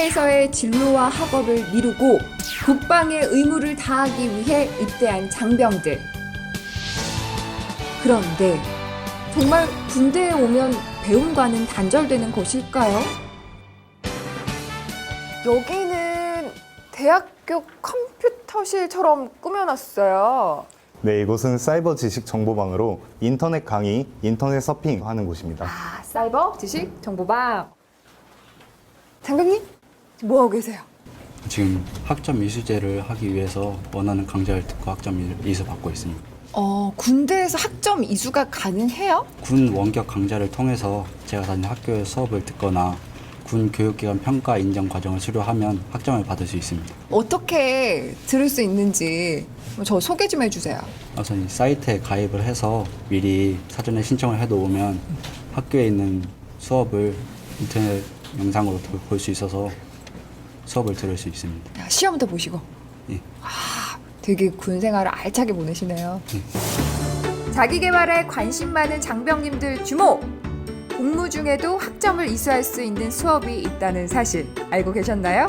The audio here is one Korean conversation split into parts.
군에서의 진로와 학업을 미루고 국방의 의무를 다하기 위해 입대한 장병들. 그런데 정말 군대에 오면 배움과는 단절되는 것일까요? 여기는 대학교 컴퓨터실처럼 꾸며놨어요. 네, 이곳은 사이버 지식 정보방으로 인터넷 강의, 인터넷 서핑 하는 곳입니다. 아, 사이버 지식 정보방. 지금 뭐 하고 계세요? 지금 학점 이수제를 하기 위해서 원하는 강좌를 듣고 학점 이수 받고 있습니다. 어, 군대에서 학점 이수가 가능해요? 군 원격 강좌를 통해서 제가 다니는 학교의 수업을 듣거나 군 교육기관 평가 인정 과정을 수료하면 학점을 받을 수 있습니다. 어떻게 들을 수 있는지 저 소개 좀 해주세요. 우선 이 사이트에 가입을 해서 미리 사전에 신청을 해놓으면 학교에 있는 수업을 인터넷 영상으로 볼 수 있어서 수업을 들을 수 있습니다. 야, 시험도 보시고. 예. 아, 되게 군 생활을 알차게 보내시네요. 자기 개발에 관심 많은 장병님들 주목! 복무 중에도 학점을 이수할 수 있는 수업이 있다는 사실 알고 계셨나요?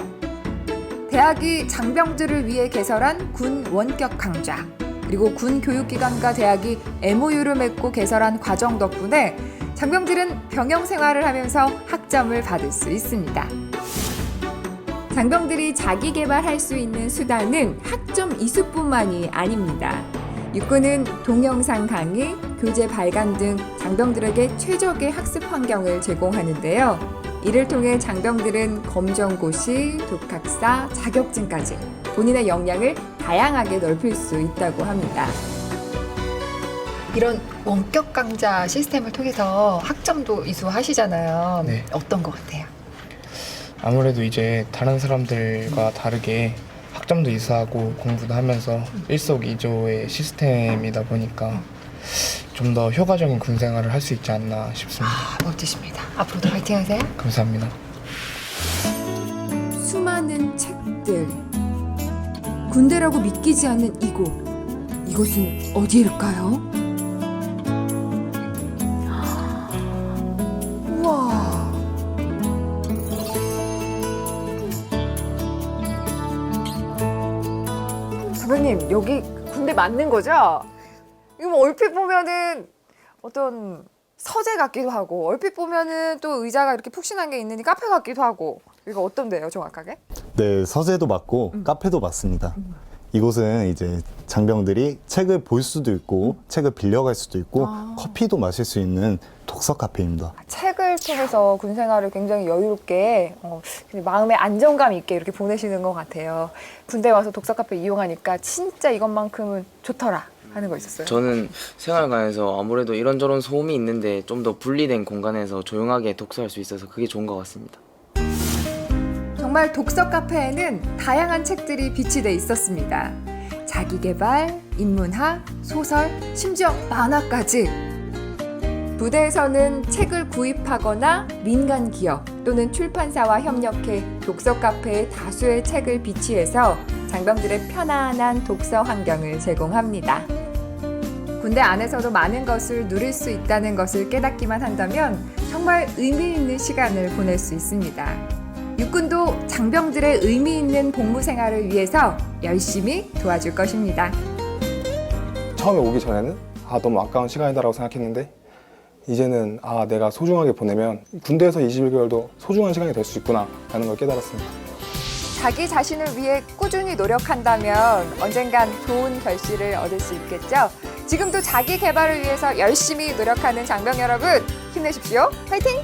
대학이 장병들을 위해 개설한 군 원격 강좌, 그리고 군 교육기관과 대학이 MOU를 맺고 개설한 과정 덕분에 장병들은 병영 생활을 하면서 학점을 받을 수 있습니다. 장병들이 자기 개발할 수 있는 수단은 학점 이수뿐만이 아닙니다. 육군은 동영상 강의, 교재 발간 등 장병들에게 최적의 학습 환경을 제공하는데요. 이를 통해 장병들은 검정고시, 독학사, 자격증까지 본인의 역량을 다양하게 넓힐 수 있다고 합니다. 이런 원격 강좌 시스템을 통해서 학점도 이수하시잖아요. 네. 어떤 것 같아요? 아무래도 이제 다른 사람들과 다르게 학점도 이수하고 공부도 하면서 일석이조의 시스템이다 보니까 좀 더 효과적인 군 생활을 할 수 있지 않나 싶습니다. 아, 멋지십니다. 앞으로도 파이팅 하세요. 감사합니다. 수많은 책들. 군대라고 믿기지 않는 이곳. 이곳은 어디일까요? 선배님 여기 군대 맞는 거죠? 이거 뭐 얼핏 보면은 어떤 서재 같기도 하고 얼핏 보면은 또 의자가 이렇게 푹신한 게 있는 카페 같기도 하고 이거 어떤데요 정확하게? 네, 서재도 맞고 카페도 맞습니다. 이곳은 이제 장병들이 책을 볼 수도 있고 책을 빌려갈 수도 있고 커피도 마실 수 있는 독서 카페입니다. 책 을 통해서 군 생활을 굉장히 여유롭게 어, 마음의 안정감 있게 이렇게 보내시는 것 같아요. 군대 와서 독서 카페 이용하니까 진짜 이것만큼은 좋더라 하는 거 있었어요. 저는 생활관에서 아무래도 이런저런 소음이 있는데 좀 더 분리된 공간에서 조용하게 독서할 수 있어서 그게 좋은 것 같습니다. 정말 독서 카페에는 다양한 책들이 비치돼 있었습니다. 자기 개발, 인문학, 소설, 심지어 만화까지. 부대에서는 책을 구입하거나 민간 기업 또는 출판사와 협력해 독서 카페에 다수의 책을 비치해서 장병들의 편안한 독서 환경을 제공합니다. 군대 안에서도 많은 것을 누릴 수 있다는 것을 깨닫기만 한다면 정말 의미 있는 시간을 보낼 수 있습니다. 육군도 장병들의 의미 있는 복무 생활을 위해서 열심히 도와줄 것입니다. 처음에 오기 전에는 아 너무 아까운 시간이다라고 생각했는데 이제는 아 내가 소중하게 보내면 군대에서 21개월도 소중한 시간이 될 수 있구나 라는 걸 깨달았습니다. 자기 자신을 위해 꾸준히 노력한다면 언젠간 좋은 결실을 얻을 수 있겠죠. 지금도 자기 개발을 위해서 열심히 노력하는 장병 여러분 힘내십시오. 파이팅!